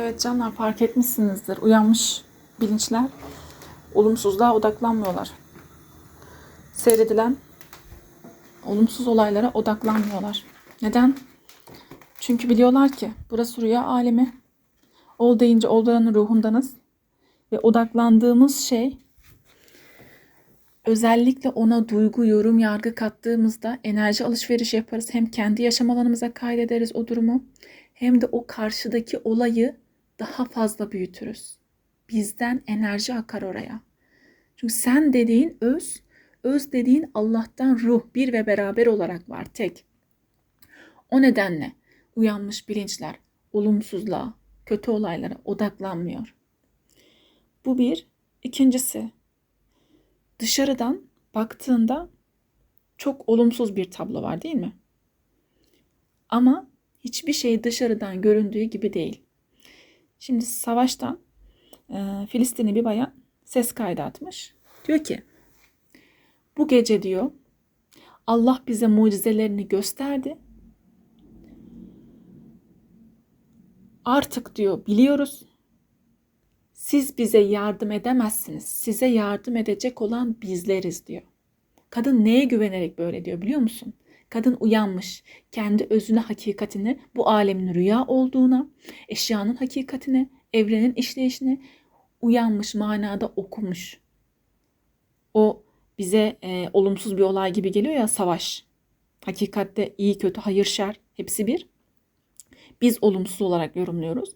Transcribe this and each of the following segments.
Evet canlar fark etmişsinizdir. Uyanmış bilinçler olumsuzluğa odaklanmıyorlar. Seyredilen olumsuz olaylara odaklanmıyorlar. Neden? Çünkü biliyorlar ki burası rüya alemi. Ol deyince olduranın ruhundanız. Ve odaklandığımız şey özellikle ona duygu, yorum, yargı kattığımızda enerji alışverişi yaparız. Hem kendi yaşam alanımıza kaydederiz o durumu hem de o karşıdaki olayı daha fazla büyütürüz. Bizden enerji akar oraya. Çünkü sen dediğin öz, öz dediğin Allah'tan ruh bir ve beraber olarak var tek. O nedenle uyanmış bilinçler olumsuzluğa, kötü olaylara odaklanmıyor. Bu bir. İkincisi, dışarıdan baktığında çok olumsuz bir tablo var değil mi? Ama hiçbir şey dışarıdan göründüğü gibi değil. Şimdi savaştan e, Filistinli bir bayan ses kaydı atmış. Diyor ki bu gece diyor Allah bize mucizelerini gösterdi. Artık diyor biliyoruz. Siz bize yardım edemezsiniz. Size yardım edecek olan bizleriz diyor. Kadın neye güvenerek böyle diyor biliyor musun? Kadın uyanmış, kendi özüne hakikatini, bu alemin rüya olduğuna, eşyanın hakikatine, evrenin işleyişine uyanmış manada okumuş. O bize e, olumsuz bir olay gibi geliyor ya savaş. Hakikatte iyi kötü hayır şer hepsi bir. Biz olumsuz olarak yorumluyoruz.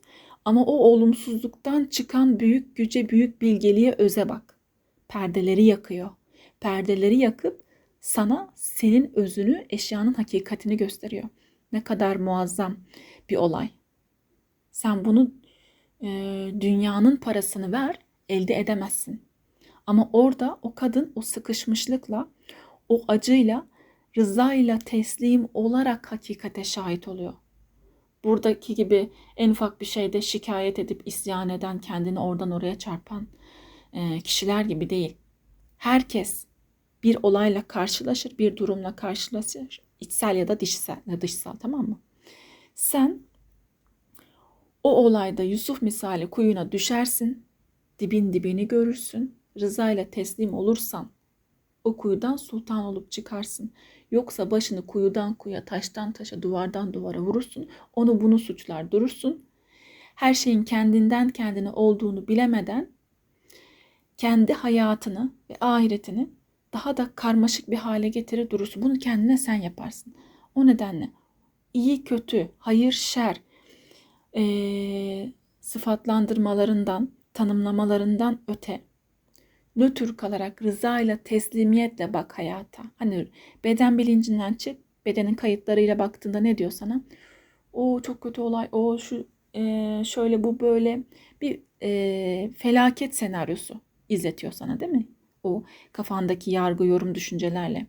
Ama o olumsuzluktan çıkan büyük güce, büyük bilgeliğe öze bak. Perdeleri yakıyor. Perdeleri yakıp sana senin özünü, eşyanın hakikatini gösteriyor. Ne kadar muazzam bir olay. Sen bunu e, dünyanın parasını ver, elde edemezsin. Ama orada o kadın o sıkışmışlıkla, o acıyla, rızayla teslim olarak hakikate şahit oluyor. Buradaki gibi en ufak bir şeyde şikayet edip isyan eden, kendini oradan oraya çarpan e, kişiler gibi değil. Herkes bir olayla karşılaşır, bir durumla karşılaşır. içsel ya da dışsal, ya dışsal tamam mı? Sen o olayda Yusuf misali kuyuna düşersin, dibin dibini görürsün. Rızayla teslim olursan o kuyudan sultan olup çıkarsın. Yoksa başını kuyudan kuyuya, taştan taşa, duvardan duvara vurursun. Onu bunu suçlar durursun. Her şeyin kendinden kendine olduğunu bilemeden kendi hayatını ve ahiretini daha da karmaşık bir hale getirir durursun. Bunu kendine sen yaparsın. O nedenle iyi kötü, hayır şer e, sıfatlandırmalarından, tanımlamalarından öte nötr kalarak rızayla, teslimiyetle bak hayata. Hani beden bilincinden çık, bedenin kayıtlarıyla baktığında ne diyor sana? O çok kötü olay, o şu e, şöyle bu böyle bir e, felaket senaryosu izletiyor sana değil mi? O kafandaki yargı, yorum, düşüncelerle.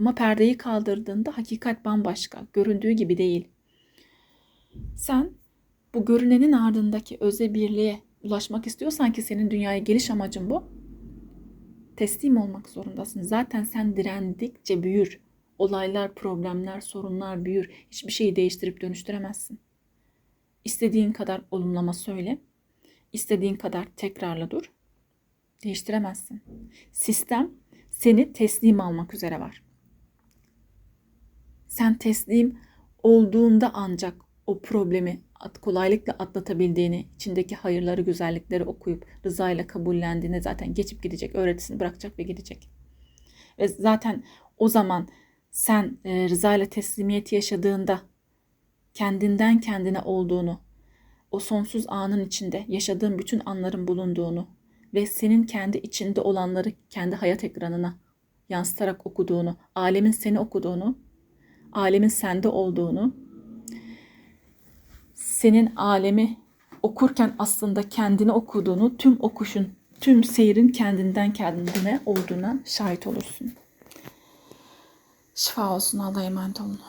Ama perdeyi kaldırdığında hakikat bambaşka, göründüğü gibi değil. Sen bu görünenin ardındaki öze birliğe ulaşmak istiyorsan ki senin dünyaya geliş amacın bu teslim olmak zorundasın. Zaten sen direndikçe büyür. Olaylar, problemler, sorunlar büyür. Hiçbir şeyi değiştirip dönüştüremezsin. İstediğin kadar olumlama söyle. İstediğin kadar tekrarla dur. Değiştiremezsin. Sistem seni teslim almak üzere var. Sen teslim olduğunda ancak o problemi kolaylıkla atlatabildiğini, içindeki hayırları, güzellikleri okuyup rızayla kabullendiğini zaten geçip gidecek, öğretisini bırakacak ve gidecek. Ve zaten o zaman sen e, rızayla teslimiyeti yaşadığında kendinden kendine olduğunu, o sonsuz anın içinde yaşadığın bütün anların bulunduğunu ve senin kendi içinde olanları kendi hayat ekranına yansıtarak okuduğunu, alemin seni okuduğunu, alemin sende olduğunu senin alemi okurken aslında kendini okuduğunu, tüm okuşun, tüm seyrin kendinden kendine olduğuna şahit olursun. Şifa olsun. Allah'a emanet olun.